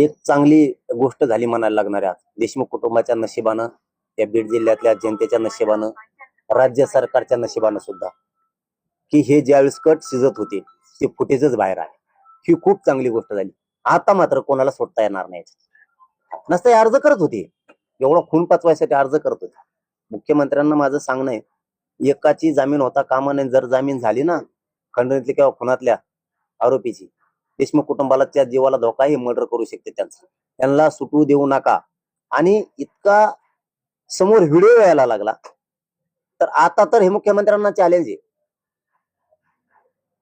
एक चांगली गोष्ट झाली म्हणायला लागणार आहे आज. देशमुख कुटुंबाच्या नशिबानं या बीड जिल्ह्यातल्या जनतेच्या नशिबानं राज्य सरकारच्या नशिबानं सुद्धा. की हे ज्यावेळेस कट शिजत होते ते फुटेजच बाहेर आले. ही खूप चांगली गोष्ट झाली. आता मात्र कोणाला सोडता येणार नाही. नसता हे अर्ज करत होते. एवढा खून पाचवायसाठी अर्ज करत होते. मुख्यमंत्र्यांना माझं सांगणं आहे एकाची जामीन होता कामा नाही जर जामीन झाली ना खंडणीतली किंवा खुनातल्या आरोपीची देशमुख कुटुंबाला त्या जीवाला धोकाही मर्डर करू शकते त्यांचा. त्यांना सुटू देऊ नका. आणि इतका समोर व्हिडिओ यायला लागला. तर आता तर हे मुख्यमंत्र्यांना चॅलेंज आहे.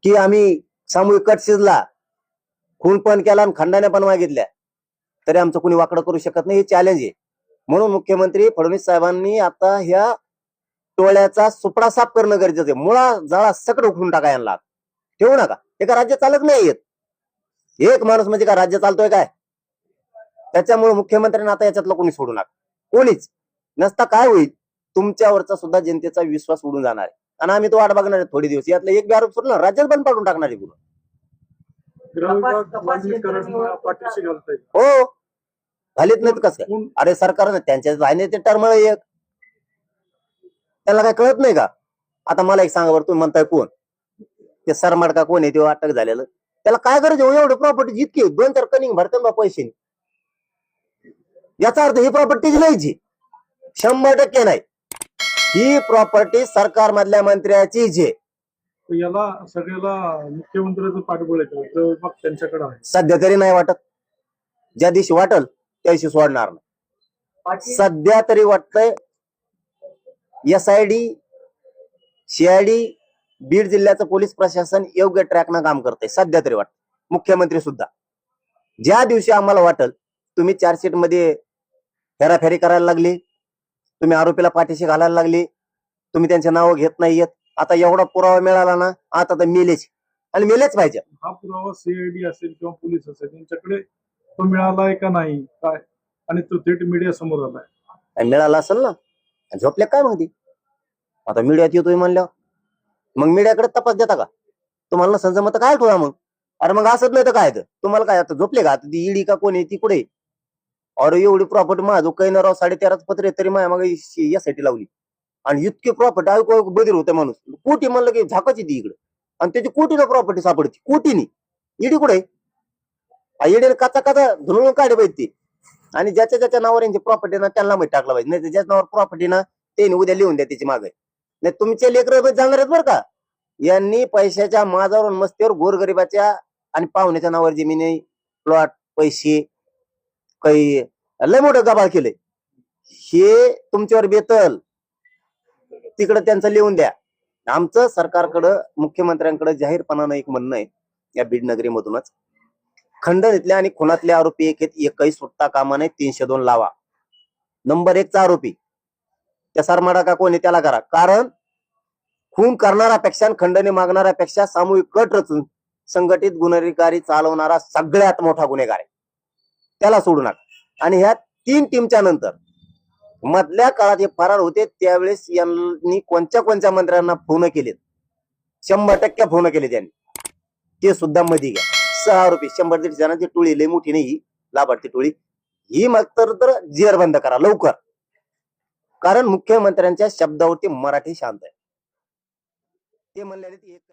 की आम्ही सामूहिक कट शिजला खून पण केला आणि खंडाने पण मागितल्या. तरी आमचं कुणी वाकडं करू शकत नाही हे चॅलेंज आहे. म्हणून मुख्यमंत्री फडणवीस साहेबांनी आता ह्या टोळ्याचा सुपडा साफ करणं गरजेचं आहे. मुळा जाळा सकट उखडून टाका यांना ठेवू नका. एका राज्य चालत नाही येत. एक माणूस म्हणजे काय राज्य चालतोय काय? त्याच्यामुळे मुख्यमंत्र्यांना आता याच्यातलं कोणी सोडू नका. कोणीच. नसता काय होईल? तुमच्यावरचा सुद्धा जनतेचा विश्वास उडून जाणार आहे. आणि आम्ही तो वाट बघणार आहे थोडे दिवस. यातला एक बी आरोप सोडला राज्यात बंद पाडून टाकणार आहे पूर्ण हो. झालीत नाहीत कसं काय? अरे सरकार त्यांच्या राहिले ते टर्मळ एक. त्याला काय कळत नाही का? आता मला एक सांगा बरं तुम्ही म्हणताय कोण? ते सरमाड का कोण आहे? ते अटक झालेलं. त्याला काय गरज आहे? हो एवढं प्रॉपर्टी जितकी दोन चार कनिंग भरते बा पैसे. याचा अर्थ ही प्रॉपर्टी नाहीची शंभर टक्के नाही. ही प्रॉपर्टी सरकार मधल्या मंत्र्याचीच आहे. याला सगळ्याला मुख्यमंत्र्याचं पाठबळ? जवळपास त्यांच्याकडे आहे. सध्या तरी नाही वाटत. ज्या दिवशी वाटल त्या दिवशी सोडणार नाही. सध्या तरी वाटतंय S I D CID Beed जिल्ह्याचं पोलीस प्रशासन योग्य ट्रॅकनं काम करतंय सध्या तरी वाटत. मुख्यमंत्री सुद्धा. ज्या दिवशी आम्हाला वाटल तुम्ही चार्जशीटमध्ये फेराफेरी करायला लागली तुम्ही आरोपीला पाठीशी घालायला लागली तुम्ही त्यांचे नावं घेत नाहीयेत आता एवढा पुरावा मिळाला ना आता तर मेलेच. आणि मेलेच पाहिजे. हा पुरावा सीआयडी असेल किंवा पोलीस असेल त्यांच्याकडे तो मिळालाय का नाही काय? आणि तो थेट मीडिया समोर आलाय. आणि मिळाला असेल ना? झोपले काय मग ती? आता मीडियात येतोय म्हणल्यावर. मग मीडियाकडे तपास देता का? तुम्हाला नसेल काय ठेवा मग? अरे मग असत नाही तर काय तर तुम्हाला काय आता झोपले का? आता ती ईडी का कोण आहे ती कुठे अरे एवढी प्रॉपर्टी माझं काही ना राव साडेतेराच पत्र आहे, तरी माझ्या मग यासाठी लावली. आणि इतकी प्रॉपर्टी ऐकू ऐकू बधीर होते माणूस. कोटी म्हणलं की झाकाची ती इकडे. आणि त्याची कोटीला प्रॉपर्टी सापडते. कोटीनी. ईडी कुठे ईडीने काचा काचा धुळून काढे पाहिजे ती. आणि ज्याच्या ज्याच्या नावावर यांची प्रॉपर्टी ना त्यांना माहिती टाकला पाहिजे. नाही ज्याच्या नावावर प्रॉपर्टी ना त्यांनी उद्या लिहून द्या त्याची मागे. नाही तुमचे लेकर जाणार आहेत बरं का? यांनी पैशाच्या माझावरून मस्तीवर गोरगरिबाच्या आणि पाहुण्याच्या नावावर जमिनी प्लॉट पैसे काही लय मोठं गबाळ केलंय. हे तुमच्यावर बेतल. तिकडं त्यांचं लिहून द्या. आमचं सरकारकडं मुख्यमंत्र्यांकडे जाहीरपणानं एक म्हणणं आहे या बीड नगरीमधूनच खंडणीतल्या आणि खुनातले आरोपी एक आहेत एकही सुटता कामा नाही तीनशे दोन लावा. नंबर एकचा आरोपी. त्या का कोणी त्याला करा. कारण खून करणाऱ्यापेक्षा खंडणी मागणाऱ्यापेक्षा सामूहिक कट रचून संघटित गुन्हेगारी चालवणारा सगळ्यात मोठा गुन्हेगार आहे. त्याला सोडू नका. आणि ह्या तीन टीमच्या नंतर मधल्या काळात हे फरार होते त्यावेळेस यांनी कोणत्या कोणत्या मंत्र्यांना फोन केलेत? शंभर टक्के फोन केले त्यांनी ते सुद्धा मध्ये घ्या. सहा रुपये शंभर दीड जणांची टोळी लय मोठी नाही लाभार्थी टोळी. ही मग तर तर बंद करा. लवकर. कारण मुख्यमंत्र्यांच्या शब्दावरती मराठी शांत आहे. ते म्हणले एक